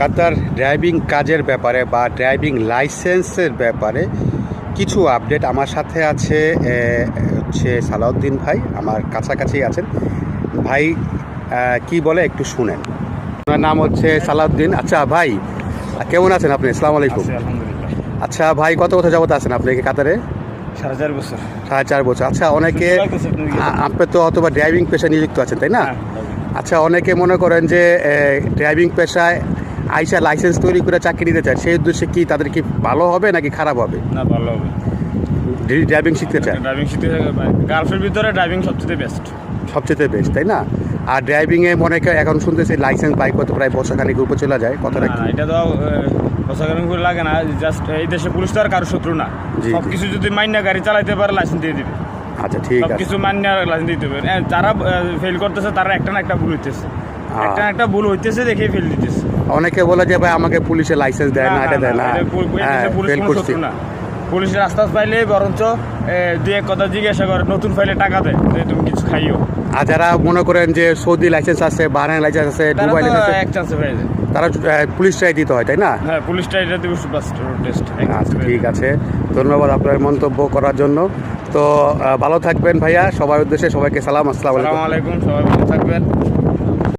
কলকাতার ড্রাইভিং কাজের ব্যাপারে বা ড্রাইভিং লাইসেন্সের ব্যাপারে কিছু আপডেট আমার সাথে আছে হচ্ছে সালাউদ্দিন ভাই আমার কাছাকাছি আছেন। ভাই কি বলে একটু শুনেন। ওনার নাম হচ্ছে সালাউদ্দিন। আচ্ছা ভাই কেমন আছেন আপনি? আসসালামু আলাইকুম। আচ্ছা ভাই কত বছর যাবত আছেন আপনি কি কাতারে? সাড়ে চার বছর। সাড়ে চার বছর। আচ্ছা অনেকে আপনি তো অথবা ড্রাইভিং পেশায় নিযুক্ত আছেন তাই না? হ্যাঁ, আচ্ছা অনেকে মনে করেন যে ড্রাইভিং পেশায় আইসা লাইসেন্স তৈরি করে চাকরি নিতে চায় সেই উদ্দেশ্যে কি তাদের কি ভালো হবে নাকি খারাপ হবে? না ভালো হবে। ড্রাইভিং শিখতে চায়? ড্রাইভিং শিখতে চায় গার্লফ্রেন্ড ভিতরে ড্রাইভিং সবচেয়ে বেস্ট সবচেয়ে বেস্ট তাই না? আর ড্রাইভিংয়ে মনে করে এখন শুনতেছি লাইসেন্স বাইক করতে প্রায় বছরখানিক উপর চলে যায় কথাটা কি এটা তো প্রশাসন করে লাগে না জাস্ট এই দেশে পুলিশ তো আর কারও শত্রু না। সব কিছু যদি মান্য গাড়ি চালাইতে পারে লাইসেন্স দিয়ে দিবে। আচ্ছা ঠিক আছে। কিছু মান্য লাইসেন্স দিতে হবে যারা ফেল করতেছে তারা একটা না একটা ভুল হইতেছে। হ্যাঁ। একটা না একটা ভুল হইতেছে দেখে ফেল দিতেছে। অনেকে বলে যে ভাই আমাকে পুলিশে লাইসেন্স দেয় না এটা দেয় না। এটা হ্যাঁ ফেল করছি। পুলিশ রাস্তা পাইলে বরঞ্চ দুই এক কথা জিজ্ঞাসা করে নতুন ফাইলে টাকা দেয় যে তুমি কিছু খাইও। আর যারা মনে করেন যে সৌদি লাইসেন্স আছে বাহারান লাইসেন্স আছে দুবাই লাইসেন্স আছে এক চান্সে পেয়ে যায়। তারা পুলিশ ট্রাই দিতে হয় তাই না? হ্যাঁ এটা দিবে ফার্স্ট টেস্ট আচ্ছা ঠিক আছে। ধন্যবাদ আপনার মন্তব্য করার জন্য। তো ভালো থাকবেন ভাইয়া সবার উদ্দেশ্যে সবাইকে সালাম আসসালামু আলাইকুম সবাই ভালো থাকবেন।